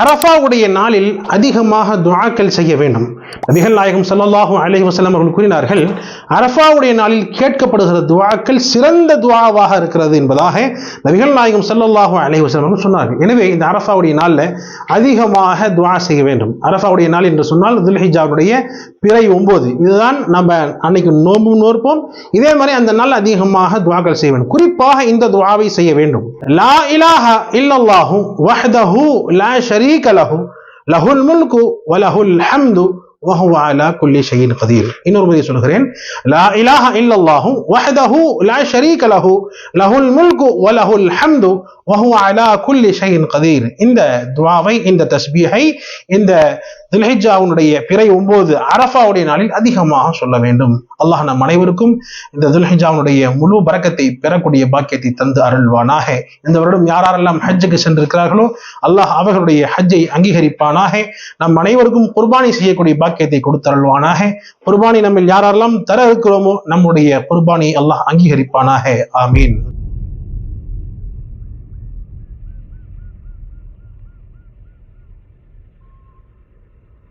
அரஃபாவுடைய நாளில் அதிகமாக துவாக்கள் செய்ய வேண்டும். நபிகள் நாயகம் சல்லாஹூ அலஹி வசலம் அவர்கள் கூறினார்கள் அரஃபாவுடைய நாளில் கேட்கப்படுகிற துவாக்கள் சிறந்த துவாவாக இருக்கிறது என்பதாக நபிகள் நாயகம் சல்லாஹூ அலஹி வசலம் அவர்கள் சொன்னார்கள். எனவே இந்த அரஃபாவுடைய நாளில் அதிகமாக துவா செய்ய வேண்டும். அரஃபாவுடைய நாள் என்று சொன்னால் துல்ஹிஜாவுடைய பிறை ஒன்பது இதுதான் நம்ம அன்னைக்கு நோம்பு நோற்போம். இதே மாதிரி அந்த நாள் அதிகமாக துவாக்கள் செய்ய வேண்டும். குறிப்பாக இந்த துவாவை செய்ய வேண்டும். லா இலாஹா இல்லல்லாஹு வஹ்தஹு லா ஷரி ஷரீக லஹு லஹுல் முல்கு வலஹுல் ஹம்து وهو على كل شيء قدير இன்னொரு முறை சொல்கிறேன் லா இலாஹ இல்லல்லாஹு வஹ்தஹு லா ஷரீக லஹு லஹுல் முல்கு வலஹுல் ஹம்து وهو على كل شيء قدير இந்த துஆவை இந்த தஸ்பீஹை இந்த துல்ஹிஜாவுடைய பிறை ஒன்பது அரஃபாவுடைய நாளில் அதிகமாக சொல்ல வேண்டும். அல்லாஹ் நம் அனைவருக்கும் இந்த துல்ஹிஜாவுடைய முழு பரக்கத்தை பெறக்கூடிய பாக்கியத்தை தந்து அருள்வானாக. இந்த வருடம் யாரெல்லாம் ஹஜ்ஜுக்கு சென்றிருக்கிறார்களோ அல்லாஹ் அவர்களுடைய ஹஜ்ஜை அங்கீகரிப்பானாக. நம் அனைவருக்கும் குர்பானி செய்யக்கூடிய பாக்கியத்தை கொடுத்து அருள்வானாக. குர்பானி நம்ம யாரெல்லாம் தர இருக்கிறோமோ நம்முடைய குர்பானி அல்லாஹ் அங்கீகரிப்பானாக. ஆமீன்.